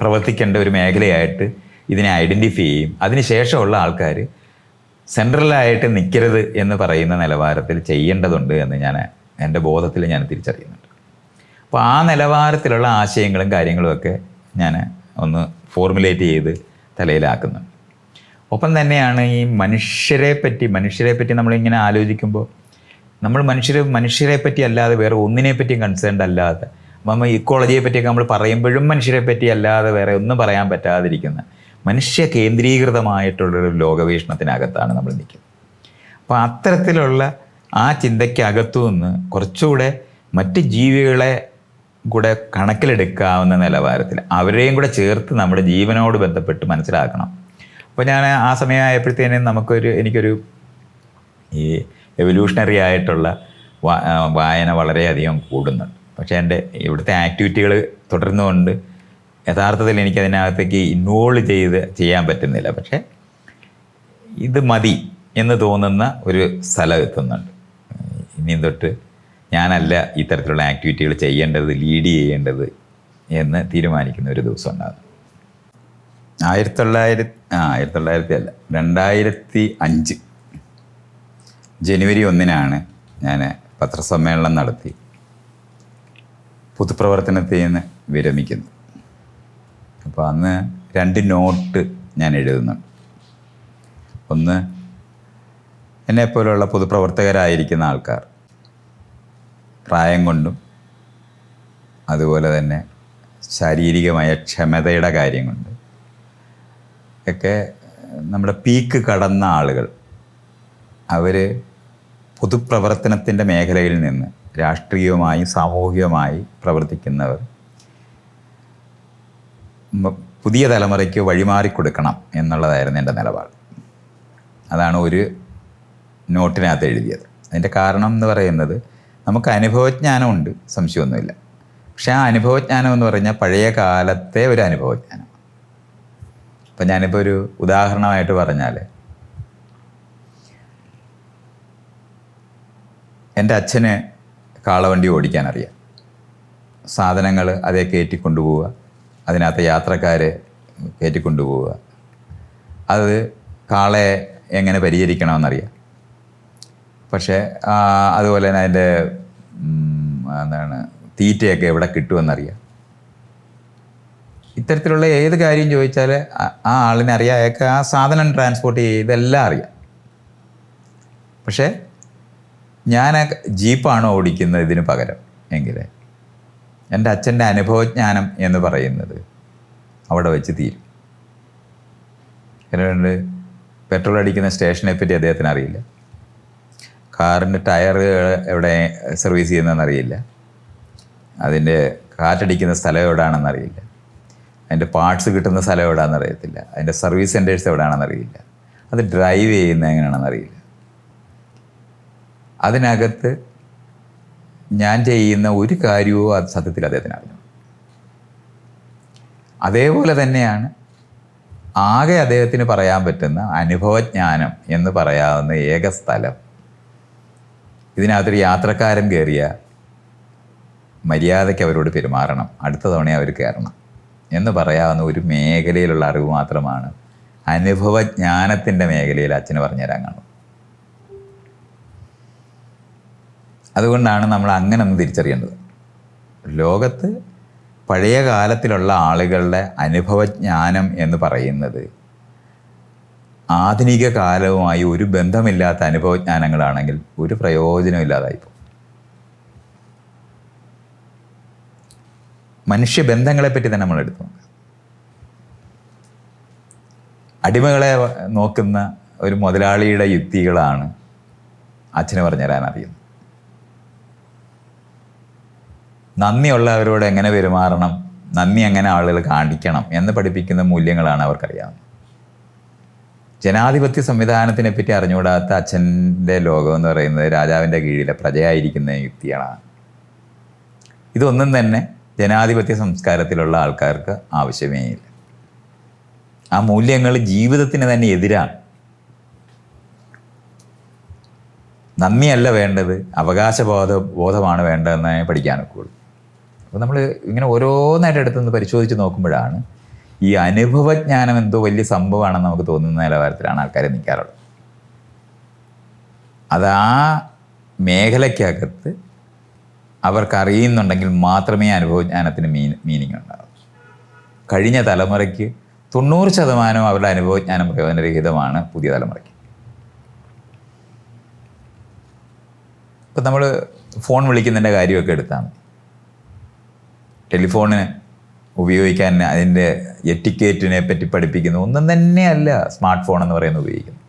പ്രവർത്തിക്കേണ്ട ഒരു മേഖലയായിട്ട് ഇതിനെ ഐഡന്റിഫൈ ചെയ്യും. അതിനുശേഷമുള്ള ആൾക്കാർ സെൻട്രലായിട്ട് നിൽക്കരുത് എന്ന് പറയുന്ന നിലവാരത്തിൽ ചെയ്യേണ്ടതുണ്ട് എന്ന് ഞാൻ എന്റെ ബോധത്തിൽ ഞാൻ തിരിച്ചറിയുന്നുണ്ട്. അപ്പോൾ ആ നിലവാരത്തിലുള്ള ആശയങ്ങളും കാര്യങ്ങളുമൊക്കെ ഞാൻ ഒന്ന് ഫോർമുലേറ്റ് ചെയ്ത് തലയിലാക്കുന്നുണ്ട്. ഒപ്പം തന്നെയാണ് ഈ മനുഷ്യരെ പറ്റി മനുഷ്യരെ പറ്റി നമ്മളിങ്ങനെ ആലോചിക്കുമ്പോൾ നമ്മൾ മനുഷ്യരെ മനുഷ്യരെ പറ്റി അല്ലാതെ വേറെ ഒന്നിനെ പറ്റിയും കൺസേൺഡ് അല്ലാതെ. നമ്മൾ ഇക്കോളജിയെ പറ്റിയൊക്കെ നമ്മൾ പറയുമ്പോഴും മനുഷ്യരെ പറ്റി അല്ലാതെ വേറെ ഒന്നും പറയാൻ പറ്റാതിരിക്കുന്ന മനുഷ്യ കേന്ദ്രീകൃതമായിട്ടുള്ളൊരു ലോകവീക്ഷണത്തിനകത്താണ് നമ്മൾ നിൽക്കുന്നത്. അപ്പോൾ അത്തരത്തിലുള്ള ആ ചിന്തയ്ക്കകത്തു നിന്ന് കുറച്ചുകൂടെ മറ്റ് ജീവികളെ കൂടെ കണക്കിലെടുക്കാവുന്ന നിലവാരത്തിൽ അവരെയും കൂടെ ചേർത്ത് നമ്മുടെ ജീവനോട് ബന്ധപ്പെട്ട് മനസ്സിലാക്കണം. അപ്പോൾ ഞാൻ ആ സമയമായപ്പോഴത്തേനും നമുക്കൊരു എനിക്കൊരു ഈ എവല്യൂഷണറി ആയിട്ടുള്ള വായന വളരെയധികം കൂടുന്നുണ്ട്. പക്ഷേ എന്റെ ഇവിടുത്തെ ആക്ടിവിറ്റികൾ തുടരുന്നതുകൊണ്ട് യഥാർത്ഥത്തിൽ എനിക്കതിനകത്തേക്ക് ഇൻവോൾവ് ചെയ്ത് ചെയ്യാൻ പറ്റുന്നില്ല. പക്ഷേ ഇത് മതി എന്ന് തോന്നുന്ന ഒരു സ്ഥലം എത്തുന്നുണ്ട്. ഇനിയും തൊട്ട് ഞാനല്ല ഇത്തരത്തിലുള്ള ആക്ടിവിറ്റികൾ ചെയ്യേണ്ടത് ലീഡ് ചെയ്യേണ്ടത് എന്ന് തീരുമാനിക്കുന്ന ഒരു ദിവസം ഉണ്ടാകും. ആയിരത്തി തൊള്ളായിരത്തി ആ ആയിരത്തി തൊള്ളായിരത്തി അല്ല രണ്ടായിരത്തി അഞ്ച് ജനുവരി ഒന്നിനാണ് ഞാൻ പത്രസമ്മേളനം നടത്തി. പൊതുപ്രവർത്തനത്തിൽ നിന്ന് വിരമിക്കുന്നു. അപ്പോൾ അന്ന് രണ്ട് നോട്ട് ഞാൻ എഴുതുന്നുണ്ട്. ഒന്ന് എന്നെപ്പോലുള്ള പൊതുപ്രവർത്തകരായിരിക്കുന്ന ആൾക്കാർ പ്രായം കൊണ്ടും അതുപോലെ തന്നെ ശാരീരികമായ ക്ഷമതയുടെ കാര്യം കൊണ്ട് ഒക്കെ നമ്മുടെ പീക്ക് കടന്ന ആളുകൾ അവർ പൊതുപ്രവർത്തനത്തിന്റെ മേഖലയിൽ നിന്ന് രാഷ്ട്രീയവുമായി സാമൂഹികമായി പ്രവർത്തിക്കുന്നവർ പുതിയ തലമുറയ്ക്ക് വഴിമാറിക്കൊടുക്കണം എന്നുള്ളതായിരുന്നു എന്റെ നിലപാട്. അതാണ് ഒരു നോട്ടിനകത്ത് എഴുതിയത്. അതിന്റെ കാരണം എന്ന് പറയുന്നത് നമുക്ക് അനുഭവജ്ഞാനമുണ്ട് സംശയമൊന്നുമില്ല. പക്ഷേ ആ അനുഭവജ്ഞാനം എന്ന് പറഞ്ഞാൽ പഴയ കാലത്തെ ഒരു അനുഭവജ്ഞാനം. അപ്പം ഞാനിപ്പോൾ ഒരു ഉദാഹരണമായിട്ട് പറഞ്ഞാൽ എന്റെ അച്ഛന് കാളവണ്ടി ഓടിക്കാൻ അറിയാം സാധനങ്ങൾ അതേ കയറ്റിക്കൊണ്ടുപോവുക അതിനകത്ത് യാത്രക്കാരെ കയറ്റിക്കൊണ്ടുപോവുക അത് കാളയെ എങ്ങനെ പരിചരിക്കണമെന്നറിയാം പക്ഷേ അതുപോലെ തന്നെ അതിന്റെ എന്താണ് തീറ്റയൊക്കെ എവിടെ കിട്ടുമെന്നറിയാം. ഇത്തരത്തിലുള്ള ഏത് കാര്യം ചോദിച്ചാൽ ആ- ആളിനറിയാം അയാൾക്ക് ആ സാധനം ട്രാൻസ്പോർട്ട് ചെയ്യുക ഇതെല്ലാം അറിയാം. പക്ഷേ ഞാൻ ജീപ്പാണ് ഓടിക്കുന്നത് ഇതിന് പകരം? എങ്കിൽ എന്റെ അച്ഛന്റെ അനുഭവജ്ഞാനം എന്ന് പറയുന്നത് അവിടെ വെച്ച് തീരും. കാരണം പെട്രോൾ അടിക്കുന്ന സ്റ്റേഷനെ പറ്റി അദ്ദേഹത്തിന് അറിയില്ല. കാറിന്റെ ടയർ എവിടെ സർവീസ് ചെയ്യുന്നതെന്ന് അറിയില്ല അതിന്റെ കാറ്റടിക്കുന്ന സ്ഥലം എവിടെയാണെന്ന് അറിയില്ല അതിന്റെ പാർട്സ് കിട്ടുന്ന സ്ഥലം എവിടെയാണെന്ന് അറിയത്തില്ല അതിന്റെ സർവീസ് സെന്റേഴ്സ് എവിടെയാണെന്ന് അറിയില്ല അത് ഡ്രൈവ് ചെയ്യുന്ന എങ്ങനെയാണെന്ന് അറിയില്ല അതിനകത്ത് ഞാൻ ചെയ്യുന്ന ഒരു കാര്യവും അത് സത്യത്തിൽ അദ്ദേഹത്തിന് അതേപോലെ തന്നെയാണ് ആകെ അദ്ദേഹത്തിന് പറയാൻ പറ്റുന്ന അനുഭവജ്ഞാനം എന്ന് പറയാവുന്ന ഏക സ്ഥലം. ഇതിനകത്തൊരു യാത്രക്കാരൻ കയറിയ മര്യാദയ്ക്ക് അവരോട് പെരുമാറണം. അടുത്ത തവണ അവർ കയറണം എന്ന് പറയാവുന്ന ഒരു മേഖലയിലുള്ള അറിവ് മാത്രമാണ് അനുഭവജ്ഞാനത്തിന്റെ മേഖലയിൽ അച്ഛന് പറഞ്ഞുതരാൻ കാണും അതുകൊണ്ടാണ് നമ്മൾ അങ്ങനെ ഒന്ന് തിരിച്ചറിയേണ്ടത്. ലോകത്ത് പഴയ കാലത്തിലുള്ള ആളുകളുടെ അനുഭവജ്ഞാനം എന്ന് പറയുന്നത് ആധുനിക കാലവുമായി ഒരു ബന്ധമില്ലാത്ത അനുഭവജ്ഞാനങ്ങളാണെങ്കിൽ ഒരു പ്രയോജനമില്ലാതായിപ്പോൾ മനുഷ്യബന്ധങ്ങളെപ്പറ്റി തന്നെ നമ്മൾ എടുത്തു അടിമകളെ നോക്കുന്ന ഒരു മുതലാളിയുടെ യുക്തികളാണ് അച്ഛനെ പറഞ്ഞു തരാൻ അറിയുന്നത്. നന്ദിയുള്ളവരോട് എങ്ങനെ പെരുമാറണം? നന്ദി എങ്ങനെ ആളുകൾ കാണിക്കണം? എന്ന് പഠിപ്പിക്കുന്ന മൂല്യങ്ങളാണ് അവർക്കറിയാവുന്നത്. ജനാധിപത്യ സംവിധാനത്തിനെ പറ്റി അറിഞ്ഞുകൂടാത്ത അച്ഛന്റെ ലോകം എന്ന് പറയുന്നത് രാജാവിന്റെ കീഴിലെ പ്രജയായിരിക്കുന്ന യുക്തികളാണ്. ഇതൊന്നും തന്നെ ജനാധിപത്യ സംസ്കാരത്തിലുള്ള ആൾക്കാർക്ക് ആവശ്യമേ ഇല്ല. ആ മൂല്യങ്ങൾ ജീവിതത്തിന് തന്നെ എതിരാണ്. നന്ദിയല്ല വേണ്ടത് അവകാശബോധ ബോധമാണ് വേണ്ടതെന്ന് പഠിക്കാനൊക്കെ അപ്പോൾ നമ്മൾ ഇങ്ങനെ ഓരോന്നായിട്ട് എടുത്തുനിന്ന് പരിശോധിച്ച് നോക്കുമ്പോഴാണ് ഈ അനുഭവജ്ഞാനം എന്തോ വലിയ സംഭവമാണെന്ന് നമുക്ക് തോന്നുന്ന നിലവാരത്തിലാണ് ആൾക്കാരെ നിൽക്കാറുള്ളത്. അത് ആ മേഖലയ്ക്കകത്ത് അവർക്കറിയുന്നുണ്ടെങ്കിൽ മാത്രമേ അനുഭവജ്ഞാനത്തിന് മീ മീനിങ് ഉണ്ടാകൂ കഴിഞ്ഞ തലമുറയ്ക്ക് തൊണ്ണൂറ് ശതമാനം അവരുടെ അനുഭവജ്ഞാനം പ്രയോജനരഹിതമാണ് പുതിയ തലമുറയ്ക്ക്. ഇപ്പം നമ്മൾ ഫോൺ വിളിക്കുന്നതിന്റെ കാര്യമൊക്കെ എടുത്താൽ മതി. ടെലിഫോണിന് ഉപയോഗിക്കാൻ അതിന്റെ എറ്റിക്കേറ്റിനെ പറ്റി പഠിപ്പിക്കുന്നു. ഒന്നും തന്നെയല്ല സ്മാർട്ട് ഫോൺ എന്ന് പറയുന്നത് ഉപയോഗിക്കുന്നു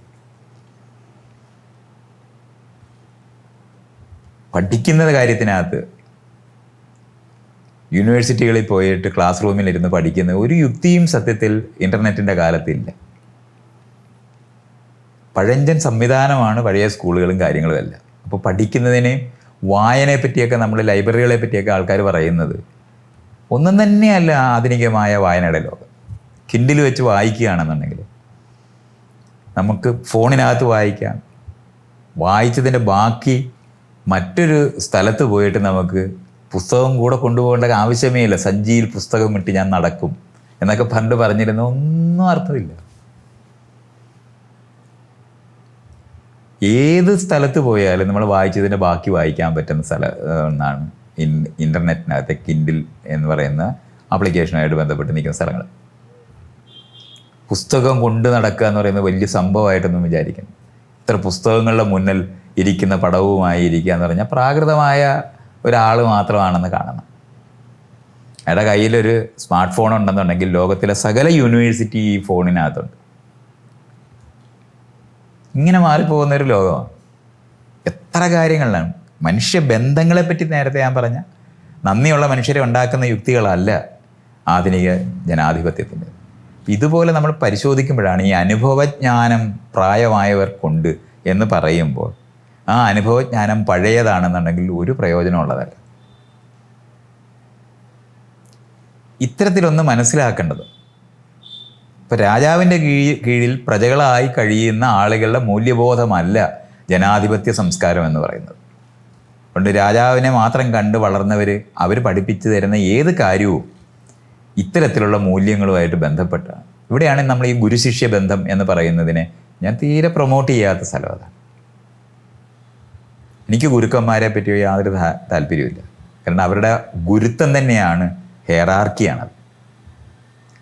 പഠിക്കുന്ന കാര്യത്തിനകത്ത് യൂണിവേഴ്സിറ്റികളിൽ പോയിട്ട് ക്ലാസ് റൂമിൽ റൂമിലിരുന്ന് പഠിക്കുന്ന ഒരു യുക്തിയും സത്യത്തിൽ ഇന്റർനെറ്റിന്റെ കാലത്തില്ല. പഴഞ്ചൻ സംവിധാനമാണ് പഴയ സ്കൂളുകളും കാര്യങ്ങളും എല്ലാം. അപ്പോൾ പഠിക്കുന്നതിനെ വായനയെ പറ്റിയൊക്കെ നമ്മൾ ലൈബ്രറികളെ പറ്റിയൊക്കെ ആൾക്കാർ പറയുന്നത് ഒന്നും തന്നെയല്ല ആധുനികമായ വായനയുടെ ലോകം. കിൻഡിൽ വെച്ച് വായിക്കുകയാണെന്നുണ്ടെങ്കിൽ നമുക്ക് ഫോണിനകത്ത് വായിക്കാം. വായിച്ചതിന്റെ ബാക്കി മറ്റൊരു സ്ഥലത്ത് പോയിട്ട് നമുക്ക് പുസ്തകം കൂടെ കൊണ്ടുപോകേണ്ട ആവശ്യമേ ഇല്ല സഞ്ചിയിൽ പുസ്തകം ഇട്ട് ഞാൻ നടക്കും എന്നൊക്കെ പണ്ട് പറഞ്ഞിരുന്ന ഒന്നും അർത്ഥമില്ല. ഏത് സ്ഥലത്ത് പോയാലും നമ്മൾ വായിച്ചതിന്റെ ബാക്കി വായിക്കാൻ പറ്റുന്ന സ്ഥലം എന്നാണ് ഇൻ ഇന്റർനെറ്റിനകത്തെ കിൻഡിൽ എന്ന് പറയുന്ന ആപ്ലിക്കേഷനുമായിട്ട് ബന്ധപ്പെട്ട് നിൽക്കുന്ന സ്ഥലങ്ങൾ പുസ്തകം കൊണ്ട് നടക്കുക എന്ന് പറയുന്നത് വലിയ സംഭവമായിട്ടൊന്നും വിചാരിക്കുന്നു. ഇത്ര പുസ്തകങ്ങളുടെ മുന്നിൽ ഇരിക്കുന്ന പടവുമായി ഇരിക്കുക എന്ന് പറഞ്ഞാൽ പ്രാകൃതമായ ഒരാൾ മാത്രമാണെന്ന് കാണണം. അയാളുടെ കയ്യിലൊരു സ്മാർട്ട് ഫോൺ ഉണ്ടെന്നുണ്ടെങ്കിൽ ലോകത്തിലെ സകല യൂണിവേഴ്സിറ്റി ഈ ഫോണിനകത്തുണ്ട് ഇങ്ങനെ മാറിപ്പോകുന്ന ഒരു ലോകമാണ്. എത്ര കാര്യങ്ങളിലാണ് മനുഷ്യ ബന്ധങ്ങളെപ്പറ്റി നേരത്തെ ഞാൻ പറഞ്ഞ നന്ദിയുള്ള മനുഷ്യരെ ഉണ്ടാക്കുന്ന യുക്തികളല്ല ആധുനിക ജനാധിപത്യത്തിന്റെ. ഇതുപോലെ നമ്മൾ പരിശോധിക്കുമ്പോഴാണ് ഈ അനുഭവജ്ഞാനം പ്രായമായവർക്കുണ്ട് എന്ന് പറയുമ്പോൾ ആ അനുഭവജ്ഞാനം പഴയതാണെന്നുണ്ടെങ്കിൽ ഒരു പ്രയോജനമുള്ളതല്ല. ഇത്തരത്തിലൊന്ന് മനസ്സിലാക്കേണ്ടത് ഇപ്പോൾ രാജാവിന്റെ കീഴിൽ കീഴിൽ പ്രജകളായി കഴിയുന്ന ആളുകളുടെ മൂല്യബോധമല്ല ജനാധിപത്യ സംസ്കാരം എന്ന് പറയുന്നത്. അതുകൊണ്ട് രാജാവിനെ മാത്രം കണ്ട് വളർന്നവർ അവർ പഠിപ്പിച്ചു തരുന്ന ഏത് കാര്യവും ഇത്തരത്തിലുള്ള മൂല്യങ്ങളുമായിട്ട് ബന്ധപ്പെട്ടാണ് ഇവിടെയാണ് നമ്മൾ ഈ ഗുരുശിഷ്യ ബന്ധം എന്ന് പറയുന്നതിനെ ഞാൻ തീരെ പ്രൊമോട്ട് ചെയ്യാത്ത സ്ഥലം അതാണ് എനിക്ക് ഗുരുക്കന്മാരെ പറ്റി യാതൊരു താല്പര്യമില്ല കാരണം അവരുടെ ഗുരുത്വം തന്നെയാണ് ഹെയറാർക്കിയാണത്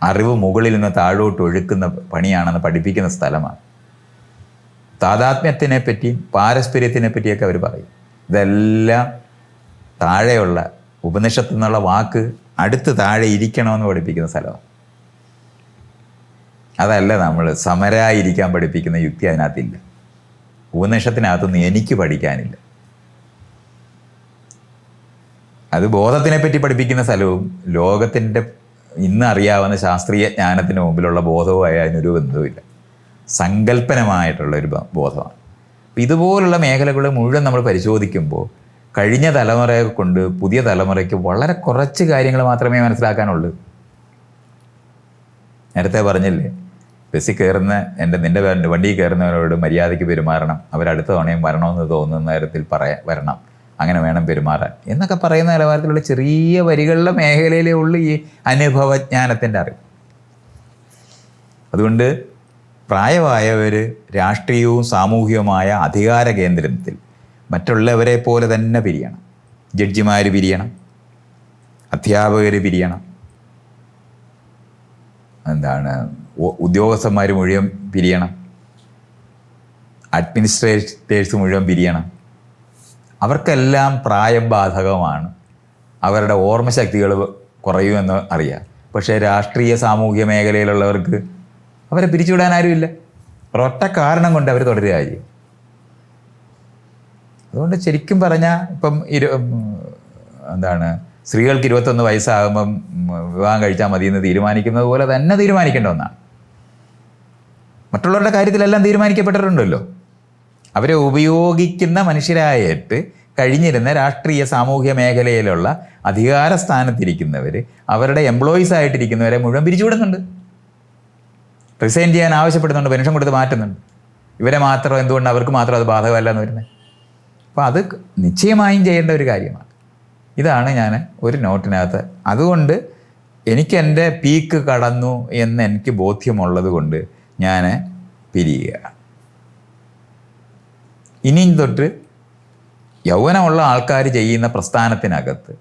അറിവ് മുകളിൽ നിന്ന് താഴോട്ട് ഒഴുക്കുന്ന പണിയാണെന്ന് പഠിപ്പിക്കുന്ന സ്ഥലമാണ്. താതാത്മ്യത്തിനെ പറ്റിയും പാരസ്പര്യത്തിനെ പറ്റിയൊക്കെ അവർ പറയും. ഇതെല്ലാം താഴെയുള്ള ഉപനിഷത്ത് എന്നുള്ള വാക്ക് അടുത്ത് താഴെ ഇരിക്കണമെന്ന് പഠിപ്പിക്കുന്ന സ്ഥലമാണ് അതല്ല നമ്മൾ സമരായിരിക്കാൻ പഠിപ്പിക്കുന്ന യുക്തി അതിനകത്തില്ല. ഉപനിഷത്തിനകത്തൊന്നും എനിക്ക് പഠിക്കാനില്ല. അത് ബോധത്തിനെ പറ്റി പഠിപ്പിക്കുന്ന സ്ഥലവും ലോകത്തിന്റെ ഇന്ന് അറിയാവുന്ന ശാസ്ത്രീയ ജ്ഞാനത്തിന് മുമ്പിലുള്ള ബോധവുമായി അതിനൊരു ബന്ധവുമില്ല. സങ്കല്പനമായിട്ടുള്ള ഒരു ബോധമാണ്. ഇതുപോലുള്ള മേഖലകൾ മുഴുവൻ നമ്മൾ പരിശോധിക്കുമ്പോൾ കഴിഞ്ഞ തലമുറയെ കൊണ്ട് പുതിയ തലമുറയ്ക്ക് വളരെ കുറച്ച് കാര്യങ്ങൾ മാത്രമേ മനസ്സിലാക്കാനുള്ളൂ. നേരത്തെ പറഞ്ഞില്ലേ ബസ്സിൽ കയറുന്ന എന്റെ നിന്റെ വണ്ടിയിൽ കയറുന്നവരോട് മര്യാദയ്ക്ക് പെരുമാറണം. അവരടുത്ത തവണയും വരണമെന്ന് തോന്നുന്ന തരത്തിൽ പറയാ വരണം. അങ്ങനെ വേണം പെരുമാറാൻ. എന്നൊക്കെ പറയുന്ന നിലവാരത്തിലുള്ള ചെറിയ വരികളുടെ മേഖലയിലേ ഉള്ളൂ ഈ അനുഭവജ്ഞാനത്തിന്റെ അറിവ്. അതുകൊണ്ട് പ്രായമായവർ രാഷ്ട്രീയവും സാമൂഹികവുമായ അധികാര കേന്ദ്രത്തിൽ മറ്റുള്ളവരെ പോലെ തന്നെ പിരിയണം. ജഡ്ജിമാർ പിരിയണം. അധ്യാപകർ പിരിയണം. എന്താണ്? ഉദ്യോഗസ്ഥന്മാർ മുഴുവൻ പിരിയണം. അഡ്മിനിസ്ട്രേറ്റേഴ്സ് മുഴുവൻ പിരിയണം. അവർക്കെല്ലാം പ്രായം ബാധകമാണ്. അവരുടെ ഓർമ്മശക്തികൾ കുറയുമെന്ന് അറിയാം. പക്ഷേ രാഷ്ട്രീയ സാമൂഹ്യ മേഖലയിലുള്ളവർക്ക് അവരെ പിരിച്ചുവിടാൻ ആരുമില്ല. ഒരൊറ്റ കാരണം കൊണ്ട് അവർ തുടരുക ചെയ്യും അതുകൊണ്ട് ശരിക്കും പറഞ്ഞാൽ ഇപ്പം ഇരു എന്താണ് സ്ത്രീകൾക്ക് ഇരുപത്തൊന്ന് വയസ്സാകുമ്പം വിവാഹം കഴിച്ചാൽ മതി എന്ന് തീരുമാനിക്കുന്നത് പോലെ തന്നെ തീരുമാനിക്കേണ്ട ഒന്നാണ്. മറ്റുള്ളവരുടെ കാര്യത്തിലെല്ലാം തീരുമാനിക്കപ്പെട്ടിട്ടുണ്ടല്ലോ. അവരെ ഉപയോഗിക്കുന്ന മനുഷ്യരായിട്ട് കഴിഞ്ഞിരുന്ന രാഷ്ട്രീയ സാമൂഹ്യ മേഖലയിലുള്ള അധികാര സ്ഥാനത്തിരിക്കുന്നവർ അവരുടെ എംപ്ലോയീസ് ആയിട്ടിരിക്കുന്നവരെ മുഴുവൻ പിരിച്ചുവിടുന്നുണ്ട്. റിസൈൻ ചെയ്യാൻ ആവശ്യപ്പെടുന്നുണ്ട് പെൻഷൻ കൊടുത്ത് മാറ്റുന്നുണ്ട്. ഇവരെ മാത്രം എന്തുകൊണ്ട് അവർക്ക് മാത്രം അത് ബാധകമല്ല എന്ന് വരുന്നത്? അപ്പോൾ അത് നിശ്ചയമായും ചെയ്യേണ്ട ഒരു കാര്യമാണ്. ഇതാണ് ഞാൻ ഒരു നോട്ടിനകത്ത്. അതുകൊണ്ട് എനിക്ക് എന്റെ പീക്ക് കടന്നു എന്ന് എനിക്ക് ബോധ്യമുള്ളത് കൊണ്ട് ഞാൻ പിരിയുക. ഇനിയും തൊട്ട് യൗവനമുള്ള ആൾക്കാർ ചെയ്യുന്ന പ്രസ്ഥാനത്തിനകത്ത്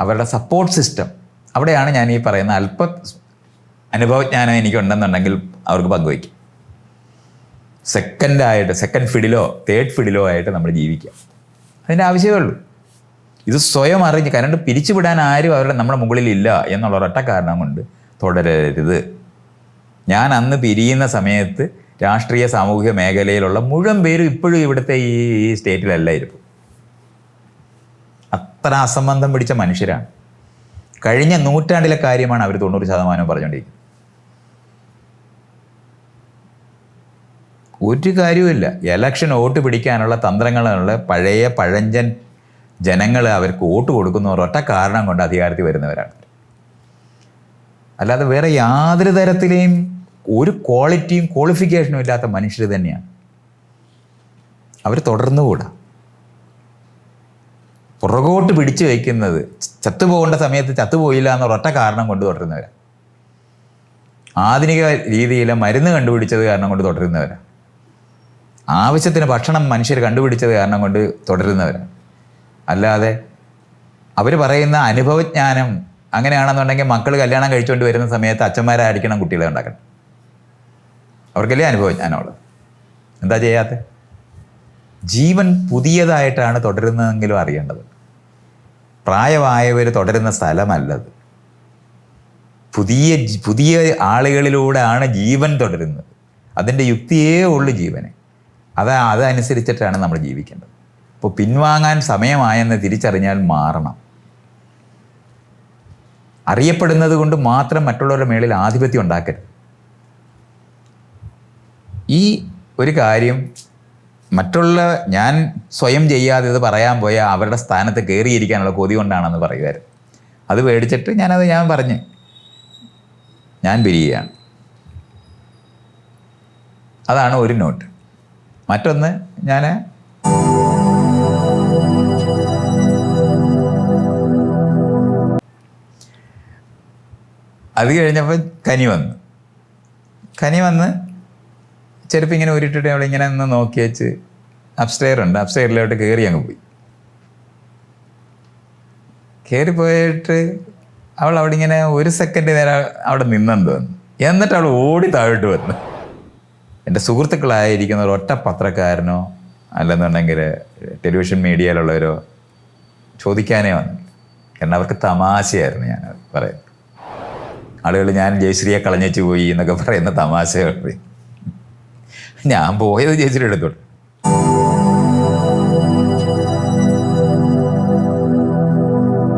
അവരുടെ സപ്പോർട്ട് സിസ്റ്റം അവിടെയാണ് ഞാൻ ഈ പറയുന്ന അല്പ അനുഭവജ്ഞാനം എനിക്കുണ്ടെന്നുണ്ടെങ്കിൽ അവർക്ക് പങ്കുവയ്ക്കും. സെക്കൻഡായിട്ട് സെക്കൻഡ് ഫിഡിലോ തേർഡ് ഫിഡിലോ ആയിട്ട് നമ്മൾ ജീവിക്കാം. അതിന്റെ ആവശ്യമേ ഉള്ളൂ. ഇത് സ്വയം അറിഞ്ഞ് കരണ്ട് പിരിച്ചുവിടാൻ ആരും അവരുടെ നമ്മുടെ മുകളിൽ ഇല്ല എന്നുള്ള ഒരൊറ്റ കാരണം കൊണ്ട് തുടരരുത്. ഞാൻ അന്ന് പിരിയുന്ന സമയത്ത് രാഷ്ട്രീയ സാമൂഹിക മേഖലയിലുള്ള മുഴുവൻ പേരും ഇപ്പോഴും ഇവിടുത്തെ ഈ ഈ സ്റ്റേറ്റിലല്ല ഇരിപ്പ്. അത്ര അസംബന്ധം പിടിച്ച മനുഷ്യരാണ്. കഴിഞ്ഞ നൂറ്റാണ്ടിലെ കാര്യമാണ് അവർ തൊണ്ണൂറ് ശതമാനം പറഞ്ഞുകൊണ്ടിരിക്കുന്നത്. ഒരു കാര്യവുമില്ല. എലക്ഷൻ വോട്ട് പിടിക്കാനുള്ള തന്ത്രങ്ങളുള്ള പഴയ പഴഞ്ചൻ ജനങ്ങൾ അവർക്ക് വോട്ട് കൊടുക്കുന്ന ഒരൊറ്റ കാരണം കൊണ്ട് അധികാരത്തിൽ വരുന്നവരാണ്. അല്ലാതെ വേറെ യാതൊരു തരത്തിലെയും ഒരു ക്വാളിറ്റിയും ക്വാളിഫിക്കേഷനും ഇല്ലാത്ത മനുഷ്യർ തന്നെയാണ്. അവർ തുടർന്നുകൂടാ. പുറകോട്ട് പിടിച്ചു വയ്ക്കുന്നത് ചത്തുപോകേണ്ട സമയത്ത് ചത്തുപോയില്ല എന്നൊരൊറ്റ കാരണം കൊണ്ട് തുടരുന്നവരാണ് ആധുനിക രീതിയിലെ മരുന്ന് കണ്ടുപിടിച്ചത് കാരണം കൊണ്ട് തുടരുന്നവരാണ് ആവശ്യത്തിന് ഭക്ഷണം മനുഷ്യർ കണ്ടുപിടിച്ചത് കാരണം കൊണ്ട് തുടരുന്നവരാണ് അല്ലാതെ അവർ പറയുന്ന അനുഭവജ്ഞാനം അങ്ങനെയാണെന്നുണ്ടെങ്കിൽ മക്കൾ കല്യാണം കഴിച്ചുകൊണ്ട് വരുന്ന സമയത്ത് അച്ഛന്മാരായിരിക്കണം കുട്ടികളെ ഉണ്ടാക്കണം അവർക്കല്ലേ അനുഭവജ്ഞാനമുള്ളത്? എന്താ ചെയ്യാത്ത ജീവൻ പുതിയതായിട്ടാണ് തുടരുന്നതെങ്കിലും അറിയേണ്ടത്. പ്രായമായവർ തുടരുന്ന സ്ഥലമല്ലത്. പുതിയ പുതിയ ആളുകളിലൂടെയാണ് ജീവൻ തുടരുന്നത്. അതിന്റെ യുക്തിയേ ഉള്ളൂ ജീവന്. അത് അതനുസരിച്ചിട്ടാണ് നമ്മൾ ജീവിക്കേണ്ടത്. അപ്പോൾ പിൻവാങ്ങാൻ സമയമായെന്ന് തിരിച്ചറിഞ്ഞാൽ മാറണം. അറിയപ്പെടുന്നത് കൊണ്ട് മാത്രം മറ്റുള്ളവരുടെ മേളിൽ ആധിപത്യം ഉണ്ടാക്കരുത്. ഈ ഒരു കാര്യം മറ്റുള്ള ഞാൻ സ്വയം ചെയ്യാതെ ഇത് പറയാൻ പോയാൽ അവരുടെ സ്ഥാനത്ത് കയറിയിരിക്കാനുള്ള കൊതി കൊണ്ടാണെന്ന് പറയുമായിരുന്നു അത് മേടിച്ചിട്ട് ഞാനത് ഞാൻ പറഞ്ഞ്. ഞാൻ പിരിയുകയാണ്. അതാണ് ഒരു നോട്ട്. മറ്റൊന്ന് ഞാൻ അത് കഴിഞ്ഞപ്പോൾ കനി വന്നു. കനി വന്ന് ചെരുപ്പ് ഇങ്ങനെ ഉരുട്ടിട്ട് അവിടെ ഇങ്ങനെ ഒന്ന് നോക്കി വെച്ച് അപ്സ്റ്റെയർ ഉണ്ട്. അപ്സ്റ്റെയറിലോട്ട് കയറി അങ്ങ് പോയി. കയറി പോയിട്ട് അവൾ അവിടെ ഇങ്ങനെ ഒരു സെക്കൻഡ് നേരം അവിടെ നിന്നെന്ന് തോന്നുന്നു. എന്നിട്ട് അവൾ ഓടി താഴോട്ട് വന്നു. എന്റെ സുഹൃത്തുക്കളായിരിക്കുന്ന ഒരു ഒറ്റ പത്രക്കാരനോ അല്ലെന്നുണ്ടെങ്കിൽ ടെലിവിഷൻ മീഡിയയിലുള്ളവരോ ചോദിക്കാനേ വന്നു കാരണം അവർക്ക് തമാശയായിരുന്നു ഞാൻ പറയുന്നത്. ആളുകൾ ഞാൻ ജയശ്രീയെ കളഞ്ഞേച്ച് പോയി എന്നൊക്കെ പറയുന്ന തമാശകൾ. ഞാൻ പോയത് ജയശ്രീയുടെ അടുത്തോട്ട്.